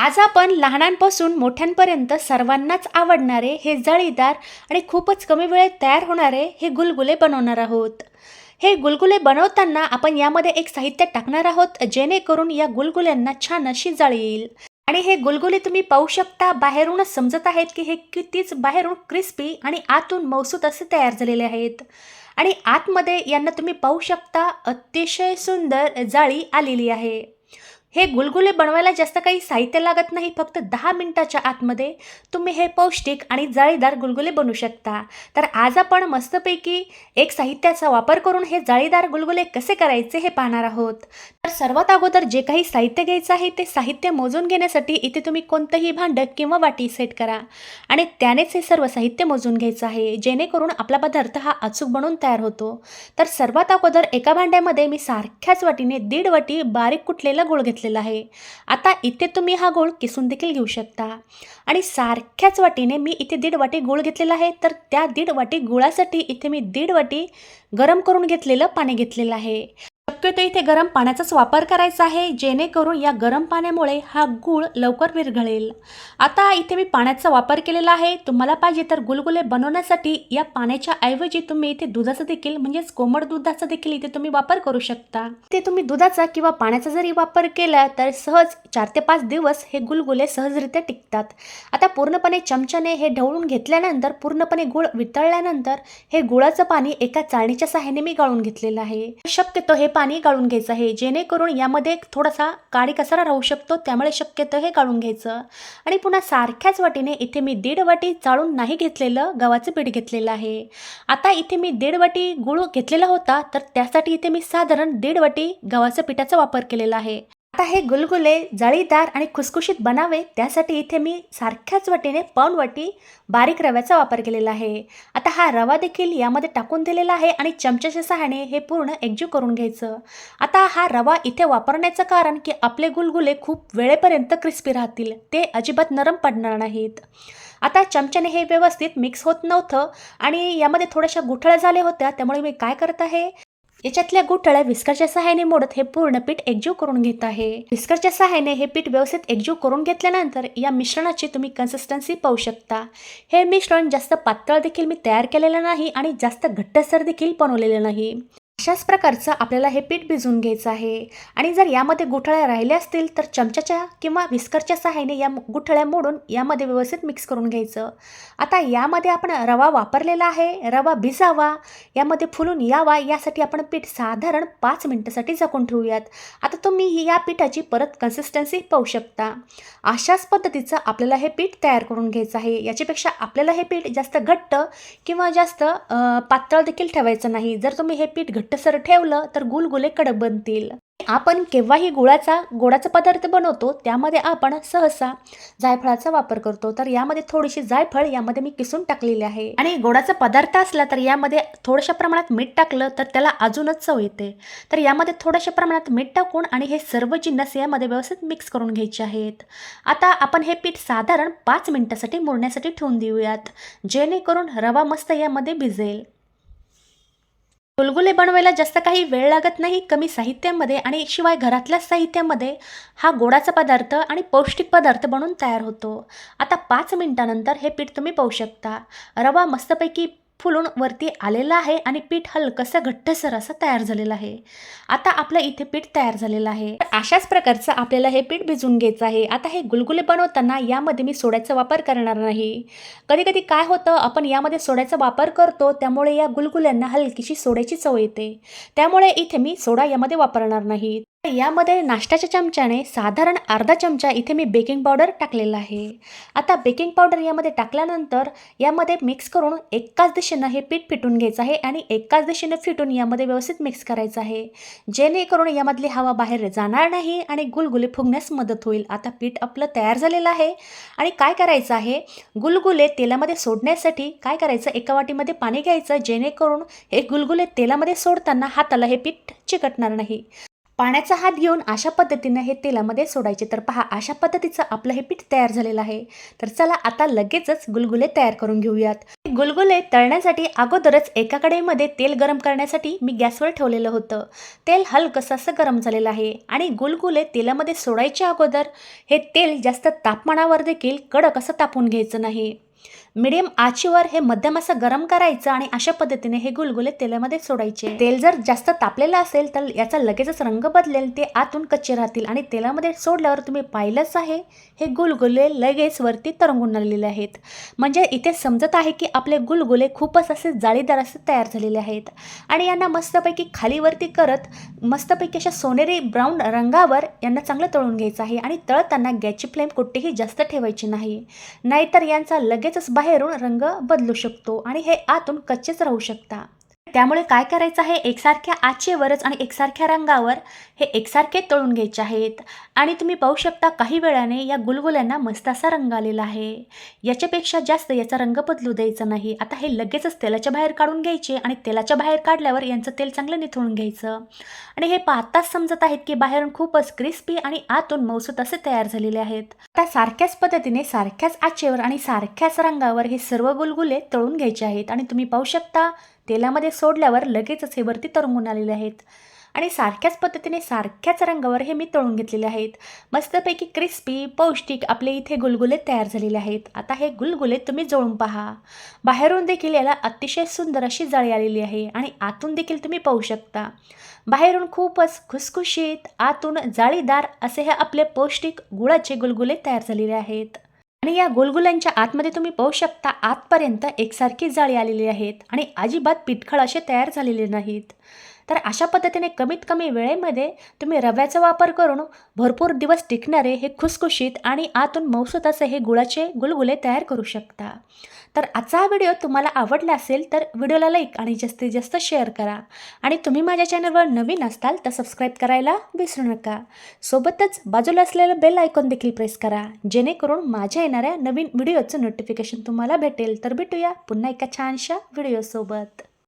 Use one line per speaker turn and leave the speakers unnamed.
आज आपण लहानांपासून मोठ्यांपर्यंत सर्वांनाच आवडणारे हे जाळीदार आणि खूपच कमी वेळेत तयार होणारे हे गुलगुले बनवणार आहोत. हे गुलगुले बनवताना आपण यामध्ये एक साहित्य टाकणार आहोत जेणेकरून या गुलगुल्यांना छान अशी जाळी येईल. आणि हे गुलगुले तुम्ही पाहू शकता बाहेरूनच समजत आहेत की हे कितीच बाहेरून क्रिस्पी आणि आतून मौसूद असे तयार झालेले आहेत. आणि आतमध्ये यांना तुम्ही पाहू शकता अतिशय सुंदर जाळी आलेली आहे. हे गुलगुले बनवायला जास्त काही साहित्य लागत नाही फक्त दहा मिनिटाच्या आतमध्ये तुम्ही हे पौष्टिक आणि जाळीदार गुलगुले बनवू शकता. तर आज आपण मस्तपैकी एक साहित्याचा वापर करून हे जाळीदार गुलगुले कसे करायचे हे पाहणार आहोत. तर सर्वात अगोदर जे काही साहित्य घ्यायचं आहे ते साहित्य मोजून घेण्यासाठी इथे तुम्ही कोणतंही भांडं किंवा वाटी सेट करा. आणि त्यानेच हे सर्व साहित्य मोजून घ्यायचं आहे जेणेकरून आपला पदार्थ हा अचूक बनून तयार होतो. तर सर्वात अगोदर एका भांड्यामध्ये मी सारख्याच वाटीने दीड वाटी बारीक कुटलेला गुळ घेतला घेतलेला आहे. आता इथे तुम्ही हा गोळ किसून देखील घेऊ शकता. आणि सारख्याच वाटीने मी इथे दीड वाटी गूळ घेतलेला आहे. तर त्या दीड वाटी गुळासाठी इथे मी दीड वाटी गरम करून घेतलेलं पाणी घेतलेलं आहे. शक्यतो इथे गरम पाण्याचाच वापर करायचा आहे जेणेकरून या गरम पाण्यामुळे हा गूळ लवकर विरघळेल. आता इथे मी पाण्याचा वापर केलेला आहे. तुम्हाला पाहिजे तर गुलगुले बनवण्यासाठी या पाण्याच्या ऐवजी तुम्ही इथे दुधाचा देखील म्हणजेच कोमट दुधाचा देखील इथे तुम्ही वापर करू शकता. ते तुम्ही दुधाचा किंवा पाण्याचा जरी वापर केला तर सहज चार ते पाच दिवस हे गुलगुले सहजरित्या टिकतात. आता पूर्णपणे चमच्याने हे ढवळून घेतल्यानंतर पूर्णपणे गुळ वितळल्यानंतर हे गुळाचं पाणी एका चाळणीच्या सहाय्याने मी गाळून घेतलेलं आहे. शक्यतो हे पाणी गाळून घ्यायचं आहे. जेणेकरून यामध्ये एक थोडासा काळी कसारा राहू शकतो. त्यामुळे शक्यतो हे गाळून घ्यायचं. आणि पुन्हा सारख्याच वाटीने इथे मी दीड वाटी चाळून नाही घेतलेलं गव्हाचं पीठ घेतलेलं आहे. आता इथे मी दीड वाटी गुळ घेतलेला होता. तर त्यासाठी इथे मी साधारण दीड वाटी गव्हाचं पिठाचा वापर केलेला आहे. आता हे गुलगुले जाळीदार आणि खुसखुशीत बनावे त्यासाठी इथे मी सारख्याच वटीने पाऊण बारीक रव्याचा वापर केलेला आहे. आता हा रवा देखील यामध्ये टाकून दिलेला आहे आणि चमच्याच्या सहाय्याने हे पूर्ण एकजीव करून घ्यायचं. आता हा रवा इथे वापरण्याचं कारण की आपले गुलगुले खूप वेळेपर्यंत क्रिस्पी राहतील ते अजिबात नरम पडणार नाहीत. आता चमच्याने हे व्यवस्थित मिक्स होत नव्हतं आणि यामध्ये थोड्याशा गुठळ्या झाल्या होत्या त्यामुळे मी काय करत आहे? याच्यातल्या गुठळ्या विस्करच्या सहाय्याने मोडत हे पूर्ण पीठ एकजीव करून घेत आहे. विस्करच्या सहाय्याने हे पीठ व्यवस्थित एकजीव करून घेतल्यानंतर या मिश्रणाची तुम्ही कन्सिस्टन्सी पाहू शकता. हे मिश्रण जास्त पातळ देखील मी तयार केलेलं नाही आणि जास्त घट्टसर देखील बनवलेलं नाही. अशाच प्रकारचं आपल्याला हे पीठ भिजवून घ्यायचं आहे. आणि जर यामध्ये गुठळ्या राहिल्या असतील तर चमच्याच्या किंवा विस्करच्या सहाय्याने या गुठळ्या मोडून यामध्ये व्यवस्थित मिक्स करून घ्यायचं. आता यामध्ये आपण रवा वापरलेला आहे. रवा भिजावा यामध्ये फुलून यावा यासाठी आपण पीठ साधारण पाच मिनटासाठी झाकून ठेवूयात. तुम्ही ही या पिठाची परत कन्सिस्टन्सी पाहू शकता. अशाच पद्धतीचं आपल्याला हे पीठ तयार करून घ्यायचं आहे. याच्यापेक्षा आपल्याला हे पीठ जास्त घट्ट किंवा जास्त पातळ देखील ठेवायचं नाही. जर तुम्ही हे पीठ घट्टसर ठेवलं तर गुलगुले कडक बनतील. आपण केव्हाही गुळाचा गोडाचा पदार्थ बनवतो त्यामध्ये आपण सहसा जायफळाचा वापर करतो. तर यामध्ये थोडीशी जायफळ यामध्ये मी किसून टाकलेली आहे. आणि गोडाचा पदार्थ असला तर यामध्ये थोड्याशा प्रमाणात मीठ टाकलं तर त्याला अजूनच चव येते. तर यामध्ये थोड्याशा प्रमाणात मीठ टाकून आणि हे सर्व जिन्नस यामध्ये व्यवस्थित मिक्स करून घ्यायचे आहेत. आता आपण हे पीठ साधारण पाच मिनिटासाठी मुरण्यासाठी ठेवून देऊयात. जेणेकरून रवा मस्त यामध्ये भिजेल. गुलगुले बनवायला जास्त काही वेळ लागत नाही कमी साहित्यामध्ये आणि शिवाय घरातल्याच साहित्यामध्ये हा गोडाचा पदार्थ आणि पौष्टिक पदार्थ बनून तयार होतो. आता पाच मिनिटानंतर हे पीठ तुम्ही पाहू शकता. रवा मस्तपैकी फुलून वरती आलेला आहे आणि पीठ हलकंसं घट्टसर असं तयार झालेलं आहे. आता आपलं इथे पीठ तयार झालेलं आहे. तर अशाच प्रकारचं आपल्याला हे पीठ भिजवून घ्यायचं आहे. आता हे गुलगुले बनवताना यामध्ये मी सोड्याचा वापर करणार नाही. कधी कधी काय होतं आपण यामध्ये सोड्याचा वापर करतो त्यामुळे या गुलगुल्यांना हलकीशी सोड्याची चव येते. त्यामुळे इथे मी सोडा यामध्ये वापरणार नाही. यामध्ये नाश्त्याच्या चमच्याने साधारण अर्धा चमचा इथे मी बेकिंग पावडर टाकलेला आहे. आता बेकिंग पावडर यामध्ये टाकल्यानंतर यामध्ये मिक्स करून एकाच दिशेनं हे पीठ फिटून घ्यायचं आहे आणि एकाच दिशेनं फिटून यामध्ये व्यवस्थित मिक्स करायचं आहे. जेणेकरून यामधली हवा बाहेर जाणार नाही आणि गुलगुले फुगण्यास मदत होईल. आता पीठ आपलं तयार झालेलं आहे. आणि काय करायचं आहे? गुलगुले तेलामध्ये सोडण्यासाठी काय करायचं? एका वाटीमध्ये पाणी घ्यायचं जेणेकरून हे गुलगुले तेलामध्ये सोडताना हाताला हे पीठ चिकटणार नाही. पाण्याचा हात घेऊन अशा पद्धतीनं हे तेलामध्ये सोडायचे. तर पहा अशा पद्धतीचं आपलं हे पीठ तयार झालेलं आहे. तर चला आता लगेचच गुलगुले तयार करून घेऊयात. गुलगुले तळण्यासाठी अगोदरच एका कढईमध्ये तेल गरम करण्यासाठी मी गॅसवर ठेवलेलं होतं. तेल हलकंसं असं गरम झालेलं आहे आणि गुलगुले तेलामध्ये सोडायच्या अगोदर हे तेल जास्त तापमानावर देखील कडक असं तापून घ्यायचं नाही. मिडियम आचीवर हे मध्यम असं गरम करायचं आणि अशा पद्धतीने हे गुलगुले तेलामध्ये सोडायचे. तेल जर जास्त तापलेलं असेल तर याचा लगेचच रंग बदलेल ते आतून कच्चे राहतील आणि तेलामध्ये सोडल्यावर तुम्ही पाहिलंच आहे हे गुलगुले लगेच वरती तरंगून आलेले आहेत. म्हणजे इथे समजत आहे की आपले गुलगुले खूपच असे जाळीदार असे तयार झालेले आहेत आणि यांना मस्तपैकी खालीवरती करत मस्तपैकी अशा सोनेरी ब्राऊन रंगावर यांना चांगलं तळून घ्यायचं आहे आणि तळताना गॅसची फ्लेम कुठेही जास्त ठेवायची नाही. नाहीतर यांचा लगेचच बाहेरून रंग बदलू शकतो आणि हे आतून कच्चेच राहू शकता. त्यामुळे काय करायचं आहे? एकसारख्या आचेवरच आणि एकसारख्या रंगावर हे एकसारखे तळून घ्यायचे आहेत. आणि तुम्ही पाहू शकता काही वेळाने या गुलगुल्यांना मस्त असा रंग आलेला आहे. याच्यापेक्षा जास्त याचा रंग बदलू द्यायचा नाही. आता हे लगेचच तेलाच्या बाहेर काढून घ्यायचे आणि तेलाच्या बाहेर काढल्यावर यांचं तेल चांगलं निथळून घ्यायचं. आणि हे पाहताच समजत आहेत की बाहेरून खूपच क्रिस्पी आणि आतून मौसूत असे तयार झालेले आहेत. आता सारख्याच पद्धतीने सारख्याच आचेवर आणि सारख्याच रंगावर हे सर्व गुलगुले तळून घ्यायचे आहेत. आणि तुम्ही पाहू शकता तेलामध्ये सोडल्यावर लगेचच हे वरती तरंगून आलेले आहेत. आणि सारख्याच पद्धतीने सारख्याच रंगावर हे मी तळून घेतलेले आहेत. मस्तपैकी क्रिस्पी पौष्टिक आपले इथे गुलगुले तयार झालेले आहेत. आता हे गुलगुले तुम्ही जळून पहा. बाहेरून देखील याला अतिशय सुंदर अशी जाळी आलेली आहे आणि आतून देखील तुम्ही पाहू शकता. बाहेरून खूपच खुसखुशीत आतून जाळीदार असे हे आपले पौष्टिक गुळाचे गुलगुले तयार झालेले आहेत. आणि या गोलगुलांच्या आतमध्ये तुम्ही पाहू शकता आतपर्यंत एकसारखी जाळी आलेली आहेत आणि अजिबात पिठखळ असे तयार झालेले नाहीत. तर अशा पद्धतीने कमीत कमी वेळेमध्ये तुम्ही रव्याचा वापर करून भरपूर दिवस टिकणारे हे खुसखुशीत आणि आतून मौसूत असे हे गुळाचे गुलगुले तयार करू शकता. तर आजचा हा व्हिडिओ तुम्हाला आवडला असेल तर व्हिडिओला लाईक आणि जास्तीत जास्त शेअर करा. आणि तुम्ही माझ्या चॅनलवर नवीन असताल तर सबस्क्राईब करायला विसरू नका. सोबतच बाजूला असलेलं बेल आयकॉन देखील प्रेस करा जेणेकरून माझ्या येणाऱ्या नवीन व्हिडिओचं नोटिफिकेशन तुम्हाला भेटेल. तर भेटूया पुन्हा एका छानशा व्हिडिओसोबत.